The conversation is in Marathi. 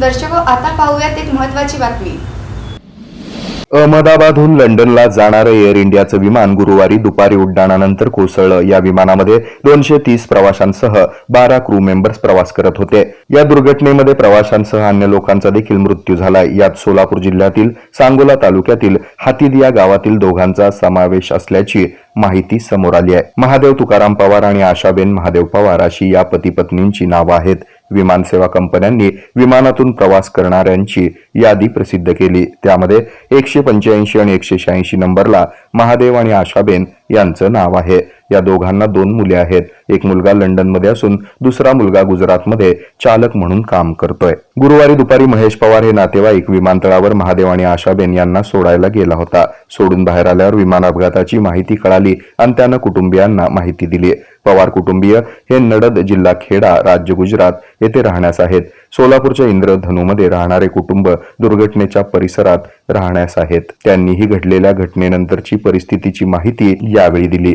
दर्शको आता पाहूयात एक महत्वाची बातमी. अहमदाबादहून लंडनला जाणारं एअर इंडियाचं विमान गुरुवारी दुपारी उड्डाणानंतर कोसळलं. या विमानामध्ये दोनशे तीस प्रवाशांसह बारा क्रू मेंबर्स प्रवास करत होते. या दुर्घटनेमध्ये प्रवाशांसह अन्य लोकांचा देखील मृत्यू झालाय यात सोलापूर जिल्ह्यातील सांगोला तालुक्यातील हातीद या गावातील दोघांचा समावेश असल्याची माहिती समोर आली आहे. महादेव तुकाराम पवार आणि आशाबेन महादेव पवार अशी या पती पत्नींची नावं आहेत. विमानसेवा कंपन्यांनी विमानातून प्रवास करणाऱ्यांची यादी प्रसिद्ध केली. त्यामध्ये एकशे पंच्याऐंशी आणि एकशे शहाऐंशी नंबरला महादेव आणि आशाबेन यांचं नाव आहे. या दोघांना दोन मुले आहेत. एक मुलगा लंडनमध्ये असून दुसरा मुलगा गुजरातमध्ये चालक म्हणून काम करतोय. गुरुवारी दुपारी महेश पवार हे नातेवाईक विमानतळावर महादेव आणि आशाबेन यांना सोडायला गेला होता. सोडून बाहेर आल्यावर विमान अपघाताची माहिती कळाली आणि त्यानं कुटुंबियांना माहिती दिली. पवार कुटुंबीय हे नडद जिल्हा खेडा राज्य गुजरात येथे राहण्यास आहेत. सोलापूरच्या इंद्रधनूमध्ये राहणारे कुटुंब दुर्घटनेच्या परिसरात राहण्यास आहेत. त्यांनीही घडलेल्या घटनेनंतरची परिस्थितीची माहिती यावेळी दिली.